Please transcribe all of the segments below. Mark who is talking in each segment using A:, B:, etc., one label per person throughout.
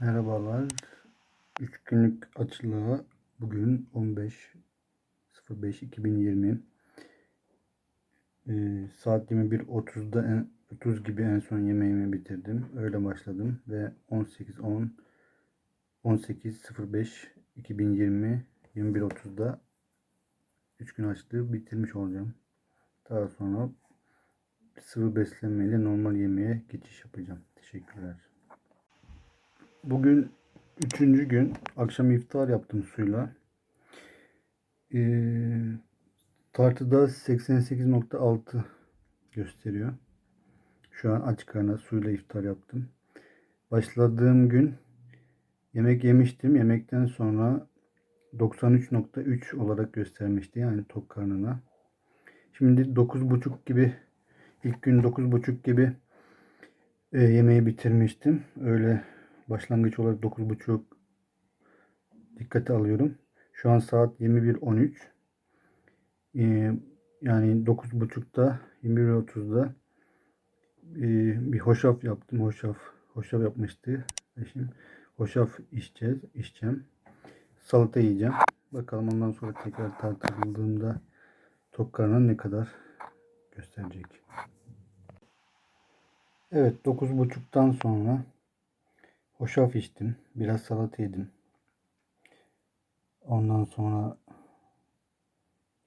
A: Merhabalar. 3 günlük açılığa bugün 15.05.2020 ee, saat 21.30'da en, 30 gibi en son yemeğimi bitirdim. Öyle başladım ve 18.10 18.05 2020 21.30'da 3 gün açlığı bitirmiş olacağım. Daha sonra sıvı beslenmeyle normal yemeğe geçiş yapacağım. Teşekkürler. Bugün üçüncü gün akşam iftar yaptım suyla. Ee, tartıda 88.6 gösteriyor. Şu an aç karnına suyla iftar yaptım. Başladığım gün yemek yemiştim. Yemekten sonra 93.3 olarak göstermişti. Yani tok karnına. Şimdi 9.30 gibi ilk gün 9.30 gibi e, yemeği bitirmiştim. Öyle başlangıç olarak 9.30 dikkate alıyorum. Şu an saat 21.13. Ee, yani 9.30'da 21.30'da e, bir hoşaf yaptım. Hoşaf hoşaf yapmıştı eşim. Hoşaf içeceğiz, içeceğim. Salata yiyeceğim. Bakalım ondan sonra tekrar tartıldığımda tok karnına ne kadar gösterecek. Evet 9.30'dan sonra hoşaf içtim. Biraz salata yedim. Ondan sonra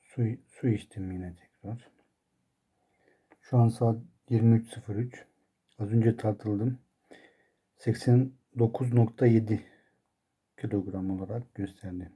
A: su, su içtim yine tekrar. Şu an saat 23.03. Az önce tartıldım. 89.7 kilogram olarak gösterdi.